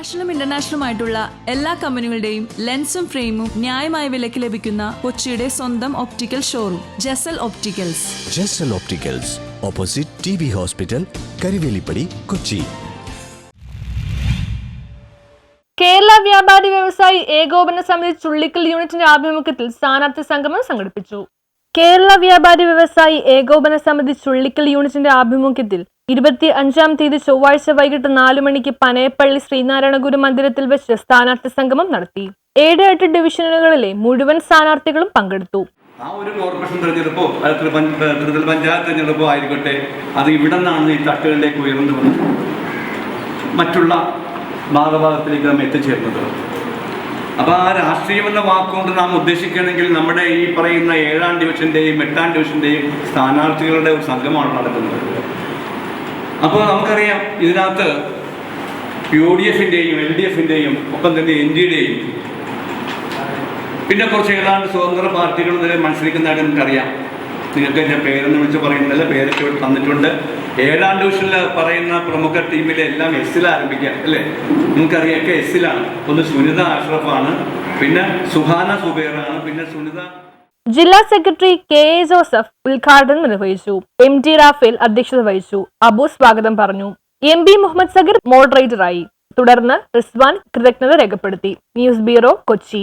നാഷണലും ഇന്റർനാഷണലും ആയിട്ടുള്ള എല്ലാ കമ്പനികളുടെയും ലെൻസും ഫ്രെയിമും ന്യായമായ വിലയ്ക്ക് ലഭിക്കുന്ന കൊച്ചിയുടെ സ്വന്തം optical showroom Jasal opticals Jasal opticals opposite T B hospital Karivelippady Kochi Kerala Vyapari Vyavasayi Ekopana സമിതി ചുള്ളിക്കൽ യൂണിറ്റിന്റെ ആഭിമുഖ്യത്തിൽ സ്ഥാനാർത്ഥി സംഗമം സംഘടിപ്പിച്ചു. കേരള വ്യാപാരി വ്യവസായി ഏകോപന സമിതി ചുള്ളിക്കൽ യൂണിറ്റിന്റെ ആഭിമുഖ്യത്തിൽ ഇരുപത്തി അഞ്ചാം തീയതി ചൊവ്വാഴ്ച വൈകിട്ട് നാലു മണിക്ക് പനയപ്പള്ളി ശ്രീനാരായണ ഗുരു മന്ദിരത്തിൽ വെച്ച് സ്ഥാനാർത്ഥി സംഗമം നടത്തി. ഏഴ് എട്ട് ഡിവിഷനുകളിലെ മുഴുവൻ സ്ഥാനാർത്ഥികളും പങ്കെടുത്തു. ആ ഒരു കോർപ്പറേഷൻ തെരഞ്ഞെടുപ്പോ ത്രിതല പഞ്ചായത്ത് തെരഞ്ഞെടുപ്പോ ആയിക്കോട്ടെ അത് ഇവിടെ നിന്നാണ് ഈ തട്ടുകളിലേക്ക് ഉയർന്നു വന്നത്. മറ്റുള്ള ഭാഗഭാഗത്തിലേക്ക് നാം എത്തിച്ചേർന്നത്. അപ്പോൾ ആ രാഷ്ട്രീയം എന്ന വാക്കുകൊണ്ട് നാം ഉദ്ദേശിക്കുകയാണെങ്കിൽ നമ്മുടെ ഈ പറയുന്ന ഏഴാം ഡിവിഷന്റെയും എട്ടാം ഡിവിഷന്റെയും സ്ഥാനാർത്ഥികളുടെ ഒരു സംഘമാണ് നടക്കുന്നത്. അപ്പോൾ നമുക്കറിയാം ഇതിനകത്ത് യു ഡി എഫിന്റെയും എൽ ഡി എഫിന്റെയും ഒപ്പം തന്നെ എൻ ഡിയുടെയും പിന്നെ കുറച്ച് ഏതാണ്ട് സ്വതന്ത്ര പാർട്ടികൾ വരെ മത്സരിക്കുന്നതായിട്ട് നമുക്കറിയാം. നിങ്ങൾക്ക് എന്റെ പേരെന്ന് വിളിച്ച് പറയുന്നില്ല പേരൊക്കെ തന്നിട്ടുണ്ട്. ഏഴാം ഡിവിഷനിൽ പറയുന്ന പ്രമുഖ ടീമിലെ എല്ലാം എസ്സിൽ ആരംഭിക്കുക അല്ലേ? നിങ്ങൾക്കറിയാം ഒക്കെ എസ്സിലാണ് ഒന്ന് സുനിത അഷ്റഫാണ് പിന്നെ സുഹാന സുബേറാണ് പിന്നെ സുനിത ജില്ലാ സെക്രട്ടറി കെ എ ജോസഫ് ഉദ്ഘാടനം നിർവഹിച്ചു. എം ടി റാഫേൽ അധ്യക്ഷത വഹിച്ചു. അബു സ്വാഗതം പറഞ്ഞു. എം ബി മുഹമ്മദ് സഗീർ മോഡറേറ്ററായി തുടർന്ന് റിസ്വാൻ കൃതജ്ഞത രേഖപ്പെടുത്തി. News bureau Kochi.